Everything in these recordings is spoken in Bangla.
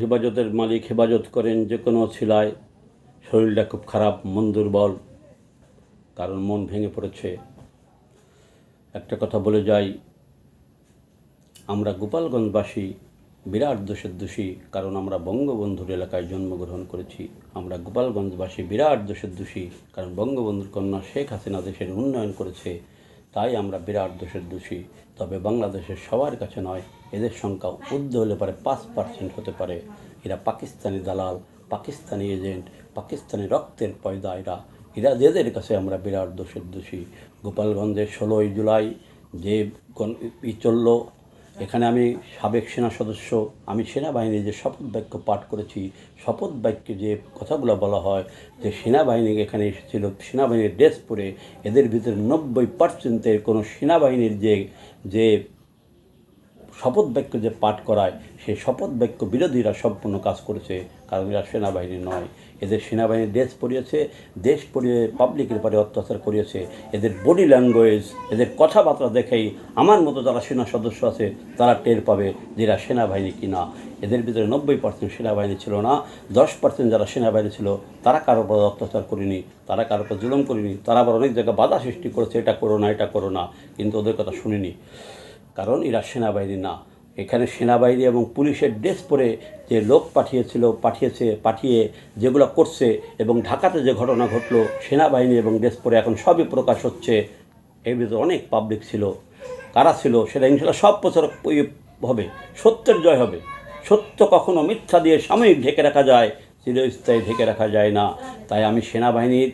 হেফাজতের মালিক হেফাজত করেন যে কোনো ছিলায় শরীরটা খুব খারাপ মন দুর্বল কারণ মন ভেঙে পড়েছে। একটা কথা বলে যাই, আমরা গোপালগঞ্জবাসী বিরাট দোষের দোষী, কারণ আমরা বঙ্গবন্ধুর এলাকায় জন্মগ্রহণ করেছি। আমরা গোপালগঞ্জবাসী বিরাট দোষের দোষী, কারণ বঙ্গবন্ধুর কন্যা শেখ হাসিনা দেশের উন্নয়ন করেছে, তাই আমরা বিরাট দোষের দোষী। তবে বাংলাদেশের সবার কাছে নয় এদের সংখ্যা ঊর্ধ্ব হলে পারে পাঁচ পার্সেন্ট হতে পারে। এরা পাকিস্তানি দালাল, পাকিস্তানি এজেন্ট, পাকিস্তানি রক্তের পয়দা এরা। এরা এদের কাছে আমরা বিরাট দোষের দোষী। গোপালগঞ্জের ষোলোই জুলাই যে ই চলল। এখানে আমি সাবেক সেনা সদস্য, আমি সেনাবাহিনীর যে শপথ বাক্য পাঠ করেছি, শপথ বাক্যে যে কথাগুলো বলা হয়, যে সেনাবাহিনী এখানে এসেছিল, সেনাবাহিনীর ড্রেস পরে এদের ভিতরে নব্বই পার্সেন্টের কোনো সেনাবাহিনীর যে যে শপথ বাক্য যে পাঠ করায়, সেই শপথ বাক্য বিরোধীরা সম্পূর্ণ কাজ করেছে। কারণ এরা সেনাবাহিনী নয়। এদের সেনাবাহিনী দেশ পড়িয়েছে, দেশ পড়িয়ে পাবলিকের পরে অত্যাচার করিয়েছে। এদের বডি ল্যাঙ্গুয়েজ এদের কথাবার্তা দেখেই আমার মতো যারা সেনা সদস্য আছে, তারা টের পাবে যে এরা সেনাবাহিনী কিনা। এদের ভিতরে নব্বই পার্সেন্ট সেনাবাহিনী ছিল না। দশ পার্সেন্ট যারা সেনাবাহিনী ছিল, তারা কারোর উপর অত্যাচার করিনি, তারা কারোর উপর জুলুম করিনি, তারা আবার অনেক জায়গায় বাধা সৃষ্টি করেছে, এটা করো না, এটা করো না। কিন্তু ওদের কথা শুনিনি। কারণ এরা সেনাবাহিনী না। এখানে সেনাবাহিনী এবং পুলিশের ড্রেস পরে যে লোক পাঠিয়েছিল, পাঠিয়েছে, পাঠিয়ে যেগুলো করছে এবং ঢাকাতে যে ঘটনা ঘটলো, সেনাবাহিনী এবং ড্রেস পরে এখন সবই প্রকাশ হচ্ছে। এর ভিতরে অনেক পাবলিক ছিল। কারা ছিল সেটা ইনশাল্লাহ সব ইয়ে হবে, সত্যের জয় হবে। সত্য কখনো মিথ্যা দিয়ে সাময়িক ঢেকে রাখা যায়, চিরস্থায়ী ঢেকে রাখা যায় না। তাই আমি সেনাবাহিনীর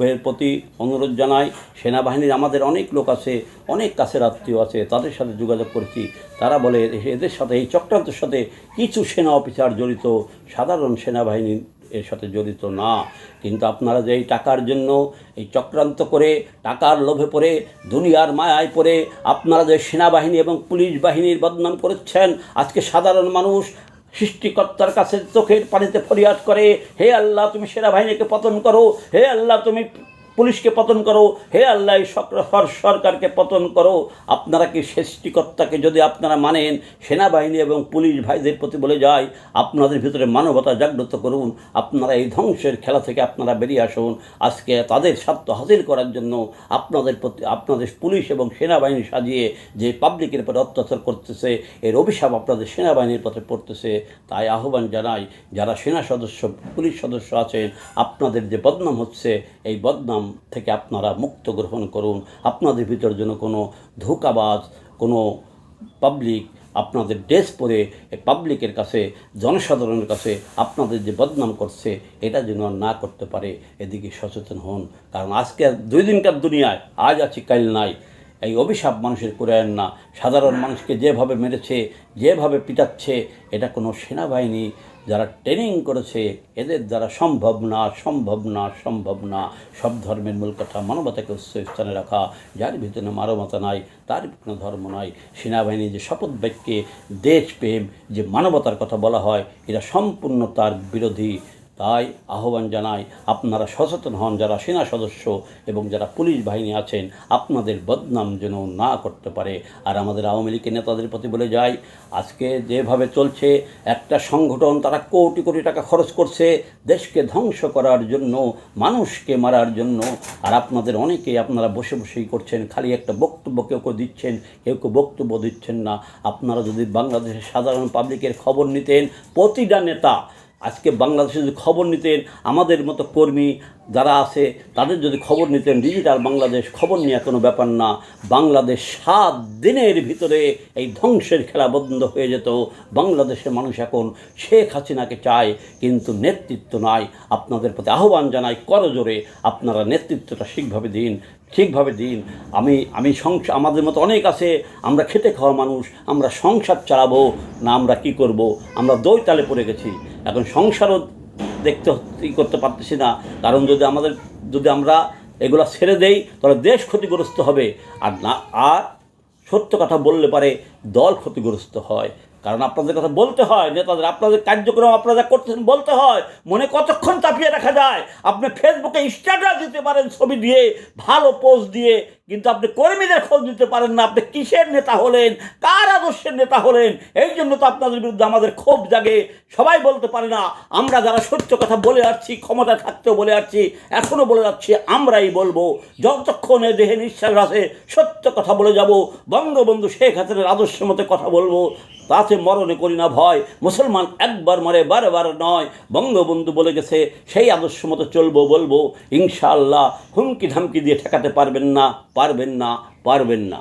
এর প্রতি অনুরোধ জানাই, সেনাবাহিনীর আমাদের অনেক লোক আছে, অনেক কাছের আত্মীয় আছে, তাদের সাথে যোগাযোগ করেছি। তারা বলে, এদের সাথে, এই চক্রান্তের সাথে কিছু সেনা অফিসার জড়িত, সাধারণ সেনাবাহিনী এর সাথে জড়িত না। কিন্তু আপনারা যে এই টাকার জন্য, এই চক্রান্ত করে, টাকার লোভে পড়ে, দুনিয়ার মায়ায় পড়ে, আপনারা যে সেনাবাহিনী এবং পুলিশ বাহিনীর বদনাম করেছেন, আজকে সাধারণ মানুষ সৃষ্টিকর্তার কাছে চোখের পানিতে ফরিয়াদ করে, হে আল্লাহ, তুমি সেনাবাহিনীকে পতন করো। হে আল্লাহ, তুমি পুলিশকে পতন করো। হে আল্লাহ সরকারকে পতন করো। আপনারা কি সৃষ্টিকর্তাকে যদি আপনারা মানেন, সেনাবাহিনী এবং পুলিশ ভাইদের প্রতি বলে যায়, আপনাদের ভিতরে মানবতা জাগ্রত করুন, আপনারা এই ধ্বংসের খেলা থেকে আপনারা বেরিয়ে আসুন। আজকে তাদের স্বার্থ হাসিল করার জন্য আপনাদের প্রতি, আপনাদের পুলিশ এবং সেনাবাহিনী সাজিয়ে যে পাবলিকের উপরে অত্যাচার করতেছে, এর অভিশাপ আপনাদের সেনাবাহিনীর পথে পড়তেছে, তাই আহ্বান জানাই, যারা সেনা সদস্য, পুলিশ সদস্য আছেন, আপনাদের যে বদনাম হচ্ছে, এই বদনাম থেকে আপনারা মুক্ত গ্রহণ করুন। আপনাদের ভিতর যেন কোনো ধোকাবাজ, কোনো পাবলিক আপনাদের ড্রেস পরে পাবলিকের কাছে, জনসাধারণের কাছে আপনাদের যে বদনাম করছে, এটা যেন না করতে পারে, এদিকে সচেতন হন। কারণ আজকে দুই দিনকার দুনিয়ায়, আজ আছি, কাল নাই। এই অভিশাপ মানুষের করে আন না। সাধারণ মানুষকে যেভাবে মেরেছে, যেভাবে পিটাচ্ছে, এটা কোনো সেনাবাহিনী যারা ট্রেনিং করেছে, এদের দ্বারা সম্ভব না সম্ভব না সম্ভব না। সব ধর্মের মূল কথা মানবতাকে উচ্চ স্থানে রাখা। যার ভিতরে মানবতা নাই, তার কোনো ধর্ম নাই। সেনাবাহিনী যে শপথ বাক্যে দেশপ্রেম যে মানবতার কথা বলা হয়, এরা সম্পূর্ণ তার বিরোধী। তাই আহ্বান জানাই আপনারা সচেতন হন, যারা সেনা সদস্য এবং যারা পুলিশ বাহিনী আছেন, আপনাদের বদনাম যেন না করতে পারে। আর আমাদের আওয়ামী লীগের নেতাদের প্রতি বলে যাই, আজকে যেভাবে চলছে, একটা সংগঠন তারা কোটি কোটি টাকা খরচ করছে, দেশকে ধ্বংস করার জন্য, মানুষকে মারার জন্য, আর আপনাদের অনেকেই আপনারা বসে বসেই করছেন, খালি একটা বক্তব্য কেউ কেউ দিচ্ছেন, কেউ কেউ বক্তব্য দিচ্ছেন না। আপনারা যদি বাংলাদেশের সাধারণ পাবলিকের খবর নিতেন, প্রতিটা নেতা আজকে বাংলাদেশে যদি খবর নিতেন আমাদের মতো কর্মী যারা আছে, তাদের যদি খবর নিতেন, ডিজিটাল বাংলাদেশ খবর নেওয়া কোনো ব্যাপার না, বাংলাদেশ সাত দিনের ভিতরে এই ধ্বংসের খেলা বন্ধ হয়ে যেত। বাংলাদেশের মানুষ এখন শেখ হাসিনাকে চায়, কিন্তু নেতৃত্ব নাই। আপনাদের প্রতি আহ্বান জানাই করজোরে, আপনারা নেতৃত্বটা ঠিকভাবে দিন ঠিকভাবে দিন। আমি আমি সংসার আমাদের মতো অনেক আছে, আমরা খেতে খাওয়া মানুষ, আমরা সংসার চালাবো, না আমরা কি করব? আমরা দৈতালে পড়ে গেছি। এখন সংসারও দেখতে ই করতে পারতেছি না। কারণ যদি আমাদের, যদি আমরা এগুলো ছেড়ে দেই, তাহলে দেশ ক্ষতিগ্রস্ত হবে। আর না, আর সত্য কথা বললে পারে দল ক্ষতিগ্রস্ত হয়। কারণ আপনাদের কথা বলতে হয়, নেতাদের, আপনাদের কার্যক্রম আপনারা করতেছেন বলতে হয়, মনে কতক্ষণ চাপিয়ে রাখা যায়? আপনি ফেসবুকে স্ট্যাটাস দিতে পারেন ছবি দিয়ে, ভালো পোস্ট দিয়ে কিন্তু আপনি কর্মীদের খোঁজ দিতে পারেন না। আপনি কিসের নেতা হলেন? কার আদর্শের নেতা হলেন? এই জন্য তো আপনাদের বিরুদ্ধে আমাদের ক্ষোভ জাগে। সবাই বলতে পারে না, আমরা যারা সত্য কথা বলে আসছি, ক্ষমতা থাকতেও বলে আসছি এখনও বলে যাচ্ছি, আমরাই বলব। যতক্ষণ দেহে নিঃশ্বাস আছে সত্য কথা বলে যাব। বঙ্গবন্ধু শেখ হাসিনার আদর্শ মতে কথা বলব। তাতে মরণে করি না ভয়। মুসলমান একবার মরে, বারবার নয়। বঙ্গবন্ধু বলে গেছে, সেই আদর্শ মতো চলবো, বলব। ইনশাআল্লাহ হুমকি ধামকি দিয়ে ঠেকাতে পারবেন না। পারবেন না পারবেন না।